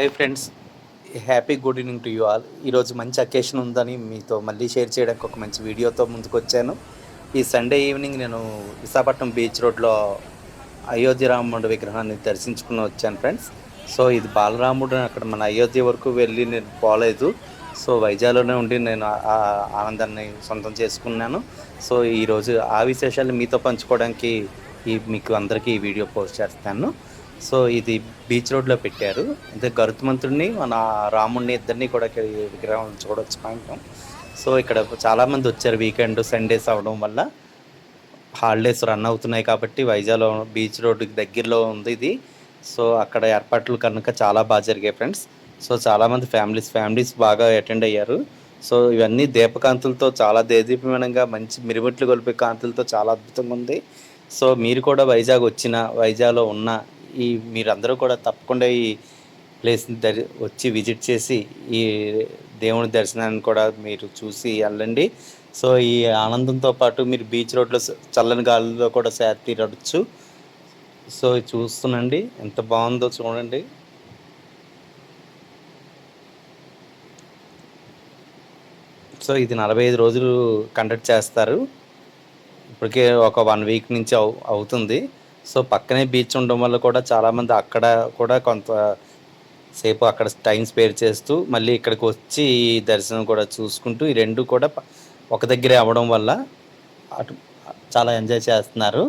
Hi friends happy good evening to you all ఈరోజు మంచి occasion ఉందని మీతో మళ్ళీ షేర్ చేయడానికి ఒక మంచి వీడియోతో ముందుకు వచ్చాను ఈ సండే ఈవినింగ్ నేను విశాఖపట్నం బీచ్ రోడ్లో అయోధ్య రాముడు విగ్రహాన్ని దర్శించుకుని వచ్చాను ఫ్రెండ్స్ సో ఇది బాలరాముడు. అక్కడ మన అయోధ్య వరకు వెళ్ళి నేను పోలేదు. సో వైజాగ్లోనే ఉండి నేను ఆ ఆనందాన్ని సొంతం చేసుకున్నాను. సో ఈరోజు ఆ విశేషాలు మీతో పంచుకోవడానికి ఈ మీకు అందరికీ ఈ వీడియో పోస్ట్ చేస్తాను. సో ఇది బీచ్ రోడ్లో పెట్టారు. అంటే గరుత్మంతుడిని మన రాముడిని ఇద్దరిని కూడా ఇక్కడ విగ్రహం చూడొచ్చు పాయింట్ సో ఇక్కడ చాలామంది వచ్చారు వీకెండ్ సండేస్ అవడం వల్ల. హాలిడేస్ రన్ అవుతున్నాయి కాబట్టి వైజాగ్లో బీచ్ రోడ్డుకి దగ్గరలో ఉంది ఇది. సో అక్కడ ఏర్పాట్లు కనుక చాలా బాగా జరిగాయి ఫ్రెండ్స్. సో చాలామంది ఫ్యామిలీస్ ఫ్యామిలీస్ బాగా అటెండ్ అయ్యారు. సో ఇవన్నీ దీపకాంతులతో చాలా దేదీప్యమానంగా మంచి మిరుమిట్లు గొలిపే కాంతులతో చాలా అద్భుతంగా ఉంది. సో మీరు కూడా వైజాగ్ వచ్చిన వైజాగ్లో ఉన్న ఈ మీరందరూ కూడా తప్పకుండా ఈ ప్లేస్ని దరి వచ్చి విజిట్ చేసి ఈ దేవుని దర్శనాన్ని కూడా మీరు చూసి వెళ్ళండి. సో ఈ ఆనందంతో పాటు మీరు బీచ్ రోడ్లో చల్లని గాలిలో కూడా సేద తీరవచ్చు సో ఇది చూస్తునండి ఎంత బాగుందో చూడండి. సో ఇది నలభై ఐదు రోజులు కండక్ట్ చేస్తారు. ఇప్పటికే ఒక వన్ వీక్ నుంచి అవు అవుతుంది. సో పక్కనే బీచ్ ఉండడం వల్ల కూడా చాలామంది అక్కడ కూడా కొంత సేపు అక్కడ టైం స్పేర్ చేస్తూ మళ్ళీ ఇక్కడికి వచ్చి దర్శనం కూడా చూసుకుంటూ ఈ రెండు కూడా ఒక దగ్గరే అవ్వడం వల్ల అటు చాలా ఎంజాయ్ చేస్తున్నారు.